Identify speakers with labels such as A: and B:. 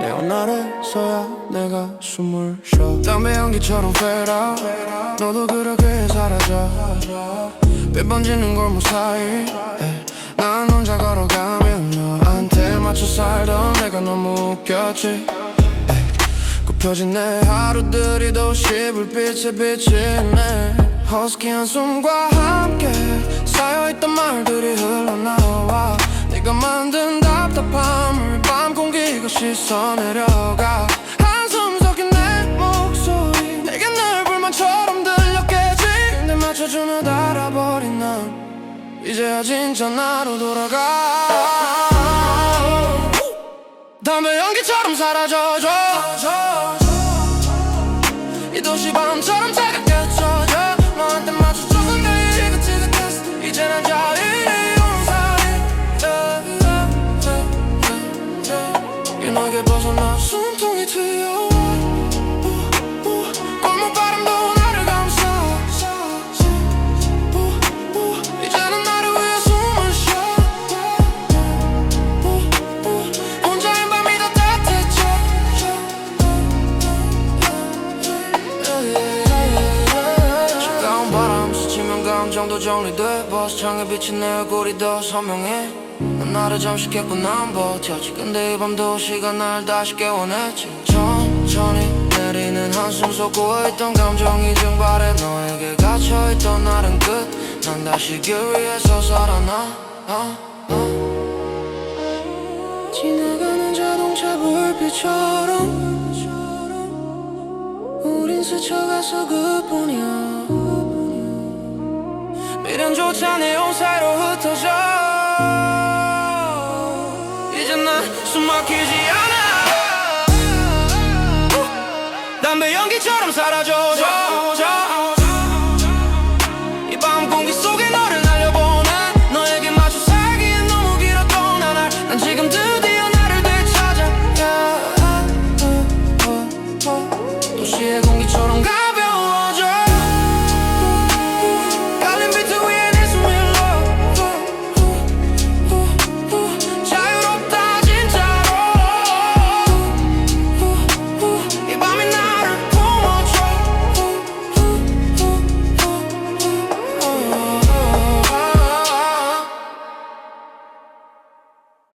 A: 내온 날에서야 내가 숨을 쉬어. 담배 연기처럼 fade out 너도 그렇게 사라져. 몇 번지는 걸 무사히 에. 난 혼자 걸어가면 너한테 맞춰 살던 내가 너무 웃겼지. 굽혀진 내 하루들이 도시 불빛에 비치네 허스키 한 숨과 함께 쌓여있던 말들이 흘러나와. 네가 만든 공기가 씻어내려가 한숨 섞인 내 목소리. 내게 늘 불만처럼 들렸겠지. 근데 맞춰주며 달아버린 난 이제야 진짜 나로 돌아가. 담배 연기처럼 사라져줘. 이 도시 밤처럼 감정도 정리돼 버스 창에 비친 내 얼굴이 더 선명해. 난 나를 잠시 깨고 난 버텼지. 근데 이 밤도 시간 날 다시 깨워냈지. 천천히 내리는 한숨 솟고 있던 감정이 증발해 너에게 갇혀있던 날은 끝. 난 다시 길 위에서 살아나. 아, 아. 지나가는 자동차 불빛처럼. 우린 스쳐가서 그뿐이야 미련조차 내옷 사이로 흩어져. 이제 난 숨막히지 않아. 담배 연기처럼 사라져